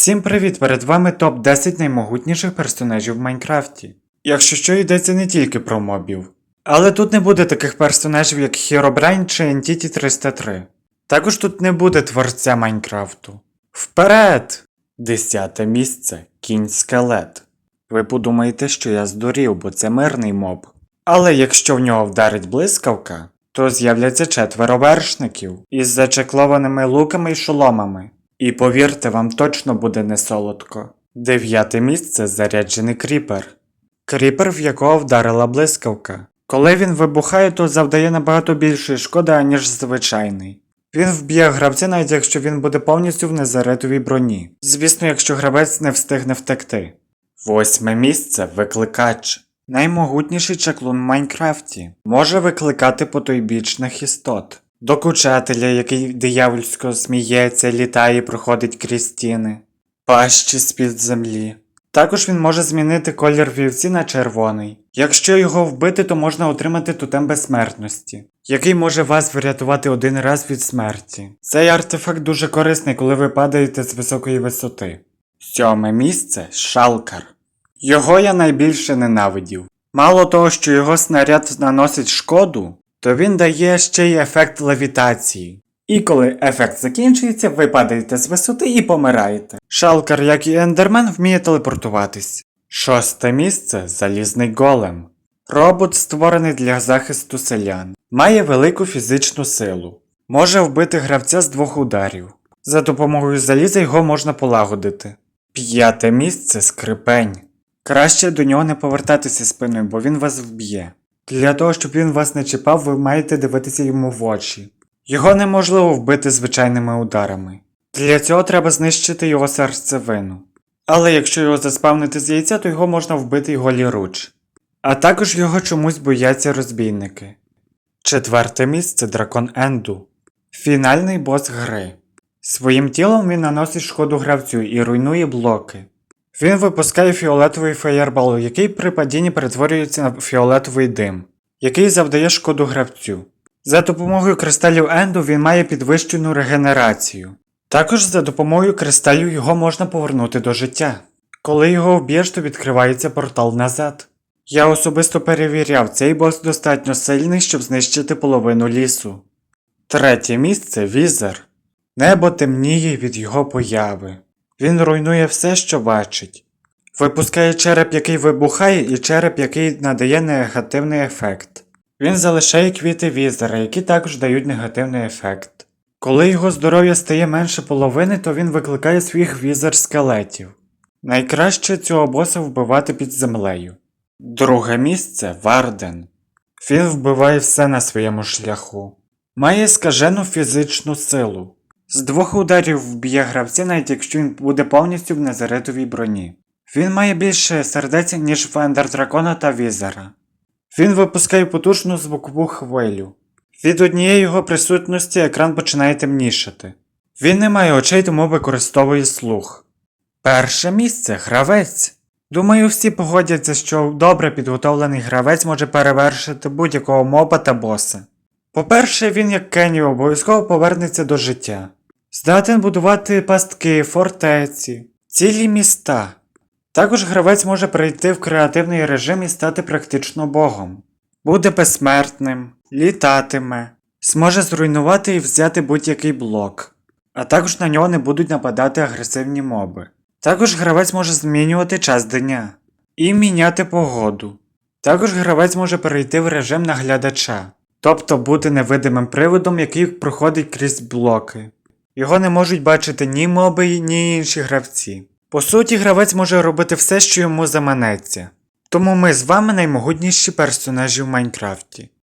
Всім привіт! Перед вами топ-10 наймогутніших персонажів в Майнкрафті. Якщо що йдеться не тільки про мобів. Але тут не буде таких персонажів, як Herobrine чи Entity 303. Також тут не буде творця Майнкрафту. Вперед! Десяте місце кінь скелет. Ви подумаєте, що я здурів, бо це мирний моб. Але якщо в нього вдарить блискавка, то з'являться четверо вершників із зачеклованими луками й шоломами. І повірте, вам точно буде не солодко. Дев'яте місце заряджений кріпер. Кріпер, в якого вдарила блискавка. Коли він вибухає, то завдає набагато більшої шкоди, аніж звичайний. Він вб'є гравця, навіть якщо він буде повністю в незаритовій броні. Звісно, якщо гравець не встигне втекти. Восьме місце викликач. Наймогутніший чаклун в Майнкрафті може викликати потойбічних істот. Докучателя, який диявольсько сміється, літає і проходить крізь стіни, пащі з-під землі. Також він може змінити колір вівці на червоний. Якщо його вбити, то можна отримати тотем безсмертності, який може вас врятувати один раз від смерті. Цей артефакт дуже корисний, коли ви падаєте з високої висоти. Сьоме місце шалкар. Його я найбільше ненавидів. Мало того, що його снаряд наносить шкоду, то він дає ще й ефект левітації. І коли ефект закінчується, ви падаєте з висоти і помираєте. Шалкар, як і ендермен, вміє телепортуватись. Шосте місце залізний голем. Робот, створений для захисту селян, має велику фізичну силу, може вбити гравця з двох ударів. За допомогою заліза його можна полагодити. П'яте місце скрипень. Краще до нього не повертатися спиною, бо він вас вб'є. Для того, щоб він вас не чіпав, ви маєте дивитися йому в очі. Його неможливо вбити звичайними ударами. Для цього треба знищити його серцевину. Але якщо його заспавнити з яйця, то його можна вбити й голіруч. А також його чомусь бояться розбійники. Четверте місце дракон Енду. Фінальний бос гри. Своїм тілом він наносить шкоду гравцю і руйнує блоки. Він випускає фіолетовий феєрбал, який при падінні перетворюється на фіолетовий дим, який завдає шкоду гравцю. За допомогою кристалів Енду він має підвищену регенерацію. Також за допомогою кристалів його можна повернути до життя. Коли його вб'єш, то відкривається портал назад. Я особисто перевіряв, цей бос достатньо сильний, щоб знищити половину лісу. Третє місце візер. Небо темніє від його появи. Він руйнує все, що бачить. Випускає череп, який вибухає, і череп, який надає негативний ефект. Він залишає квіти візера, які також дають негативний ефект. Коли його здоров'я стає менше половини, то він викликає своїх візер скелетів. Найкраще цього боса вбивати під землею. Друге місце Варден. Він вбиває все на своєму шляху. Має скажену фізичну силу. З двох ударів вб'є гравця, навіть якщо він буде повністю в незаритовій броні. Він має більше сердець, ніж в Ендер Дракона та Візера. Він випускає потужну звукову хвилю. Від однієї його присутності екран починає темнішати. Він не має очей, тому використовує слух. Перше місце гравець. Думаю, всі погодяться, що добре підготовлений гравець може перевершити будь-якого моба та боса. По-перше, він, як Кенні, обов'язково повернеться до життя. Здатен будувати пастки, фортеці, цілі міста. Також гравець може перейти в креативний режим і стати практично богом. Буде безсмертним, літатиме, зможе зруйнувати і взяти будь-який блок, а також на нього не будуть нападати агресивні моби. Також гравець може змінювати час дня і міняти погоду. Також гравець може перейти в режим наглядача, тобто бути невидимим приводом, який проходить крізь блоки. Його не можуть бачити ні моби, ні інші гравці. По суті, гравець може робити все, що йому заманеться. Тому ми з вами наймогутніші персонажі в Майнкрафті.